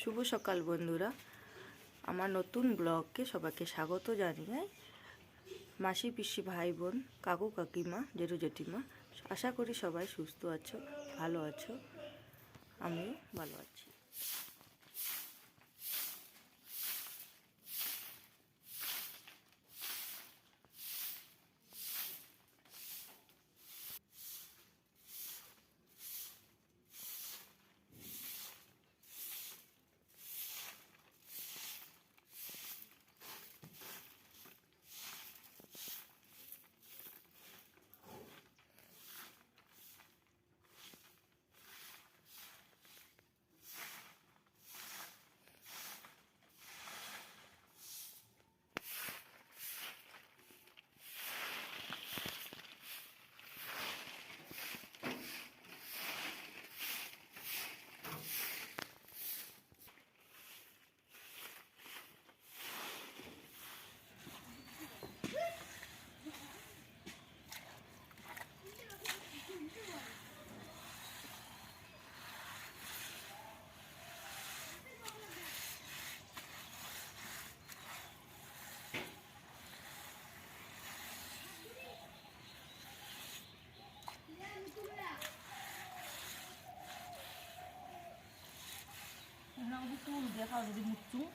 শুভ সকাল বন্ধুরা। আমার নতুন ব্লগকে সবাইকে স্বাগত জানিয়ে মাসি, পিসি ভাই বোন কাকু, কাকিমা, জেঠু, জেঠিমা, আশা করি সবাই সুস্থ আছো, ভালো আছো, আমিও ভালো আছি। চুল দিয়ে খাওয়া যদি মুখ চুল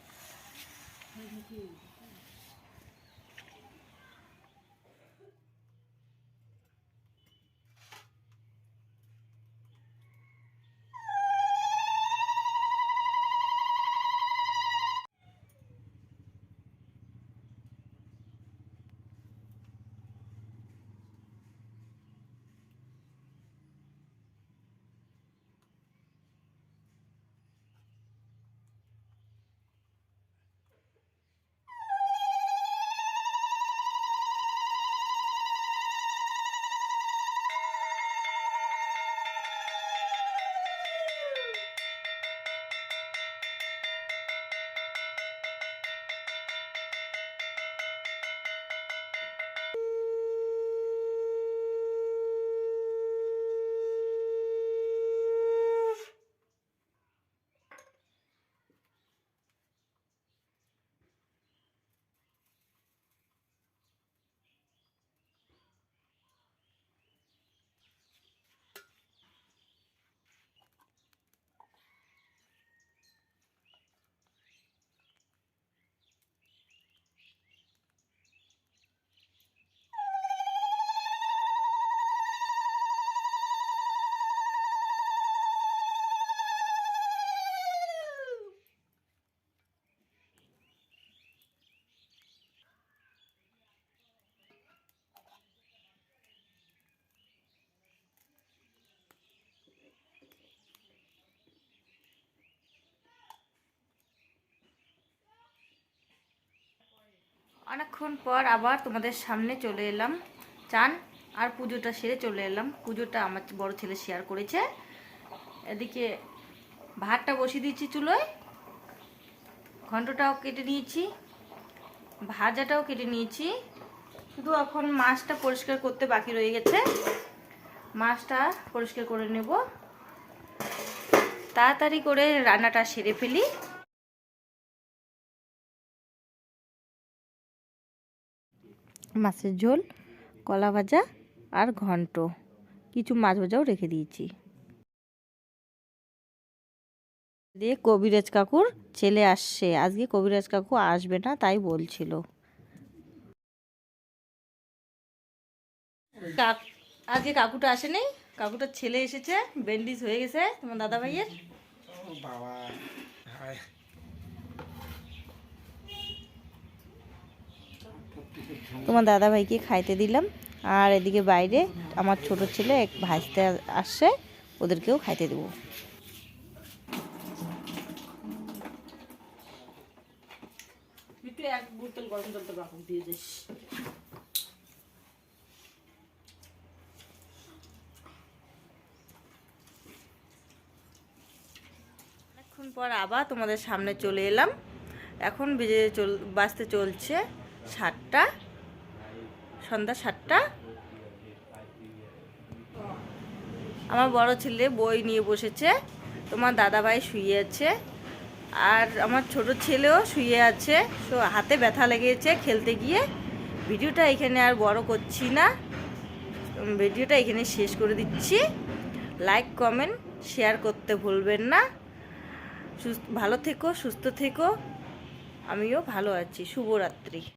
অনেকক্ষণ পর আবার তোমাদের সামনে চলে এলাম। চান আর পুজোটা সেরে চলে এলাম। পুজোটা আমার বড় ছেলে শেয়ার করেছে। এদিকে ভাতটা বসিয়ে দিয়েছি চুলোয়। ঘন্টটাও কেটে নিয়েছি। ভাজাটাও কেটে নিয়েছি। শুধু এখন মাছটা পরিষ্কার করতে বাকি রয়ে গেছে। মাছটা পরিষ্কার করে নেব। তাড়াতাড়ি করে রান্নাটা সেরে ফেলি। মাছের ঝোল, কলা ভাজা আর ঘন্ট। কিছু মাছ ভাজাও রেখে দিয়েছি। দিয়ে কবিরাজ কাকুর ছেলে আসছে। আজকে কবিরাজ কাকু আসবে না, তাই বলছিল। আজকে কাকুটা আসেনি কাকুটার ছেলে এসেছে, ব্যান্ডিজ হয়ে গেছে তোমার দাদা ভাইয়ের বাবা তোমার দাদা ভাইকে খাইতে দিলাম। আর এদিকে বাইরে আমার ছোট ছেলে এক ভাজতে আসছে ওদেরকেও খাইতে দেবো। এক অনেকক্ষণ পর আবার তোমাদের সামনে চলে এলাম। এখন বেজে চল বাঁচতে চলছে। সাতটা, সন্ধ্যা সাতটা। আমার বড় ছেলে বই নিয়ে বসেছে, তোমার দাদাভাই শুয়ে আছে, আর আমার ছোট ছেলেও শুয়ে আছে, সো হাতে ব্যথা লেগেছে খেলতে গিয়ে। ভিডিওটা এখানে আর বড় করছি না ভিডিওটা এখানে শেষ করে দিচ্ছি। লাইক কমেন্ট শেয়ার করতে ভুলবেন না। সুস্থ, ভালো থেকো, সুস্থ থেকো। আমিও ভালো আছি। শুভরাত্রি।